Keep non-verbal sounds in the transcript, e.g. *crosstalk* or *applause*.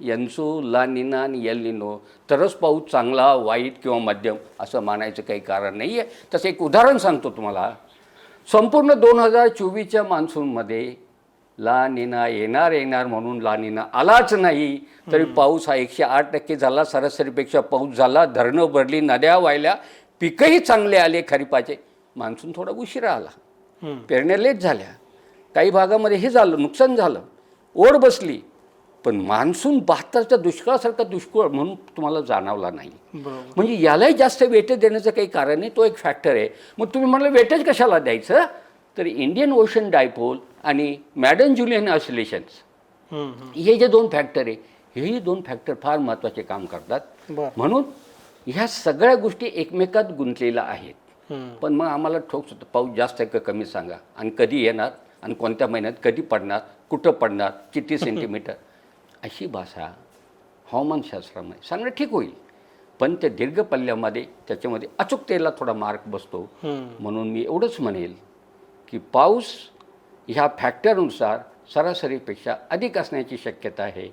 यन्सू ला निना आणि यल निनो तरच पाऊस चांगला वाईट किंवा मध्यम असं मानायचं काही कारण नाही आहे तसं एक उदाहरण सांगतो तुम्हाला. संपूर्ण दोन हजार चोवीसच्या मान्सूनमध्ये ला निना येणार येणार म्हणून ला निना आलाच नाही. तरी पाऊस हा एकशे आठ टक्के झाला सरासरीपेक्षा पाऊस झाला धरणं भरली नद्या वाहिल्या पिकंही चांगले आले खरीपाचे. मान्सून थोडा उशिरा आला. पेरण्या लेट झाल्या. काही भागामध्ये हे झालं नुकसान झालं. ओढ बसली. पण मान्सून बहात्तरच्या दुष्काळासारखा दुष्काळ म्हणून तुम्हाला जाणवला नाही. म्हणजे यालाही जास्त वेटेज देण्याचं काही कारण नाही तो एक फॅक्टर आहे. मग तुम्ही म्हटलं वेटेज कशाला द्यायचं? तर इंडियन ओशन डायपोल आणि मॅडन जुलियन ऑसिलेशन्स. हे जे दोन फॅक्टर आहे हेही दोन फॅक्टर फार महत्त्वाचे काम करतात. म्हणून ह्या सगळ्या गोष्टी एकमेकात गुंतलेल्या आहेत. पण मग आम्हाला ठोक पाऊस जास्त आहे का कमी सांगा. आणि कधी येणार? आणि कोणत्या महिन्यात कधी पडणार? कुठं पडणार? किती *laughs* सेंटीमीटर अशी भाषा हवामानशास्त्रामध्ये सांगणं ठीक होईल. पण ते दीर्घ पल्ल्यामध्ये त्याच्यामध्ये अचूकतेला थोडा मार्क बसतो. म्हणून मी एवढंच म्हणेल की पाऊस ह्या फॅक्टरनुसार सरासरीपेक्षा अधिक असण्याची शक्यता आहे.